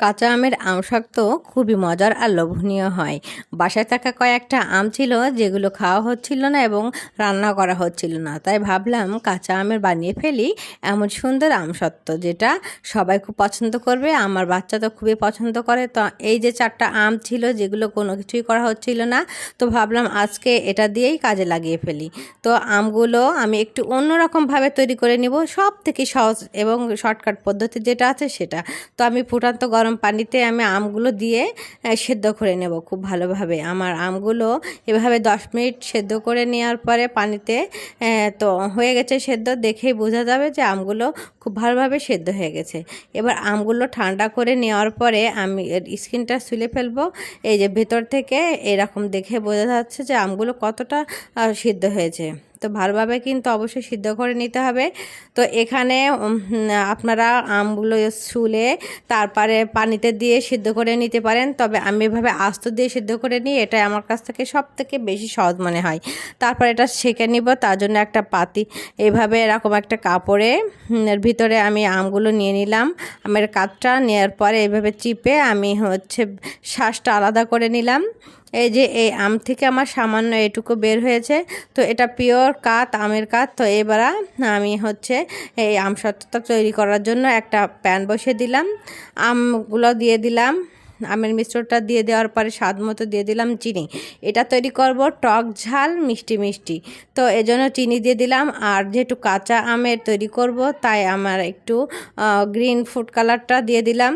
কাঁচা আমের আমশক্ত খুবই মজার আর লোভনীয় হয়। বাসায় থাকা কয়েকটা আম ছিল যেগুলো খাওয়া হচ্ছিল না এবং রান্না করা হচ্ছিল না। তাই ভাবলাম কাঁচা আমের বানিয়ে ফেলি এমন সুন্দর আমসত্ত্ব যেটা সবাই খুব পছন্দ করবে, আমার বাচ্চা তো খুবই পছন্দ করে। তো এই যে চারটা আম ছিল যেগুলো কোনো কিছুই করা হচ্ছিল না, তো ভাবলাম আজকে এটা দিয়েই কাজে লাগিয়ে ফেলি। তো আমগুলো আমি একটু অন্যরকমভাবে তৈরি করে নিব। সব থেকে সহজ এবং শর্টকাট পদ্ধতি যেটা আছে সেটা। তো আমি ফুটান্ত গরম পানিতে আমি আমগুলো দিয়ে সেদ্ধ করে নেব খুব ভালোভাবে। আমার আমগুলো এভাবে দশ মিনিট সেদ্ধ করে নেওয়ার পরে পানিতে তো হয়ে গেছে সেদ্ধ, দেখেই বোঝা যাবে যে আমগুলো খুব ভালোভাবে সেদ্ধ হয়ে গেছে। এবার আমগুলো ঠান্ডা করে নেওয়ার পরে আমি স্কিনটা সুলে ফেলব। এই যে ভেতর থেকে এরকম দেখে বোঝা যাচ্ছে যে আমগুলো কতটা সিদ্ধ হয়েছে। তো ভালোভাবে কিন্তু অবশ্যই সিদ্ধ করে নিতে হবে। তো এখানে আপনারা আমগুলো শুলে তারপরে পানিতে দিয়ে সিদ্ধ করে নিতে পারেন। তবে আমি এভাবে আস্ত দিয়ে সিদ্ধ করে নিই এটা আমার কাছ থেকে সব থেকে বেশি সহজ মনে হয়। তারপর এটা সেঁকে নিব, তার জন্য একটা পাতি। এভাবে এরকম একটা কাপড়ে ভিতরে আমি আমগুলো নিয়ে নিলাম। আমের কাঠটা নেওয়ার পরে এভাবে চিপে আমি হচ্ছে শ্বাসটা আলাদা করে নিলাম। এই যে এই আম থেকে আমার সামান্য এটুকু বের হয়েছে, তো এটা পিওর কাত, আমের কাত, তো এবার আমি হচ্ছে এই আম সত্ত্বটা তৈরি করার জন্য একটা প্যান বসিয়ে দিলাম, আমগুলো দিয়ে দিলাম, আমের মিশ্রটা দিয়ে দেওয়ার পরে স্বাদ মতো দিয়ে দিলাম চিনি, এটা তৈরি করব টক ঝাল মিষ্টি মিষ্টি, তো এজন্য চিনি দিয়ে দিলাম, আর যেহেতু কাঁচা আমের তৈরি করব, তাই আমার একটু গ্রিন ফুড কালারটা দিয়ে দিলাম।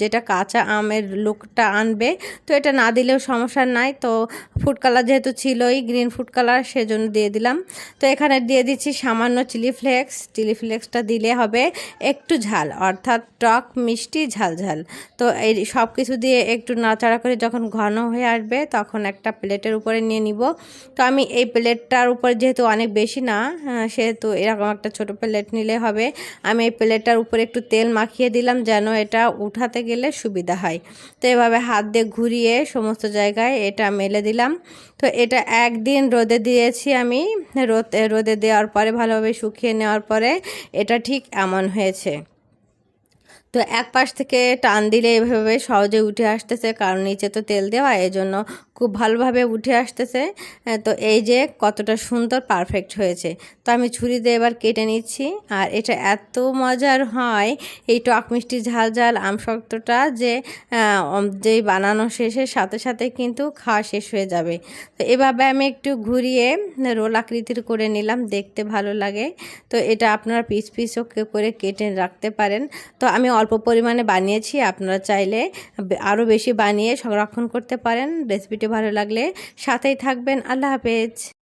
যেটা কাঁচা আমের লুকটা আনবে, তো এটা না দিলেও সমস্যা নাই। তো ফুড কালার যেহেতু ছিলই গ্রিন ফুড কালার সেজন্য দিয়ে দিলাম। তো এখানে দিয়ে দিচ্ছি সামান্য চিলি ফ্লেক্স চিলি ফ্লেক্সটা দিলে হবে একটু ঝাল, অর্থাৎ টক, মিষ্টি, ঝাল ঝাল। তো এই সব কিছু দিয়ে একটু নাড়াচাড়া করে যখন ঘন হয়ে আসবে, তখন একটা প্লেটের উপরে নিয়ে নিব। তো আমি এই প্লেটটার উপর যেহেতু অনেক বেশি না সেহেতু এরকম একটা ছোট প্লেট নিলে হবে। আমি এই প্লেটটার উপরে একটু তেল মাখিয়ে দিলাম যেন এটা উঠাতে গেলে সুবিধা হয়। তো এভাবে হাত দিয়ে ঘুরিয়ে সমস্ত জায়গায় এটা মেলে দিলাম। তো এটা একদিন রোদে দিয়েছি আমি। রোদ, রোদে দেওয়ার পরে, ভালোভাবে শুকিয়ে নেওয়ার পরে এটা ঠিক এমন হয়েছে। তো এক পাশ থেকে টান দিলে এভাবে সহজে উঠে আসতেছে, কারণ নিচে তো তেল দেওয়া এই জন্য খুব ভালোভাবে উঠে আসতেছে। তো এই যে কতটা সুন্দর পারফেক্ট হয়েছে। তো আমি ছুরি দিয়ে এবার কেটে নিচ্ছি, আর এটা এত মজার হয়, এই টক মিষ্টি ঝাল ঝাল আমশক্তটা যে যেই বানানো শেষের সাথে সাথে কিন্তু খাওয়া শেষ হয়ে যাবে। তো এভাবে আমি একটু ঘুরিয়ে রোল আকৃতির করে নিলাম, দেখতে ভালো লাগে। তো এটা আপনারা পিস পিসও করে কেটে রাখতে পারেন। তো আমি অল্প পরিমাণে বানিয়েছি, আপনারা চাইলে আরও বেশি বানিয়ে সংরক্ষণ করতে পারেন। রেসিপিটি ভালো লাগলে সাথেই থাকবেন। আল্লাহ হাফেজ।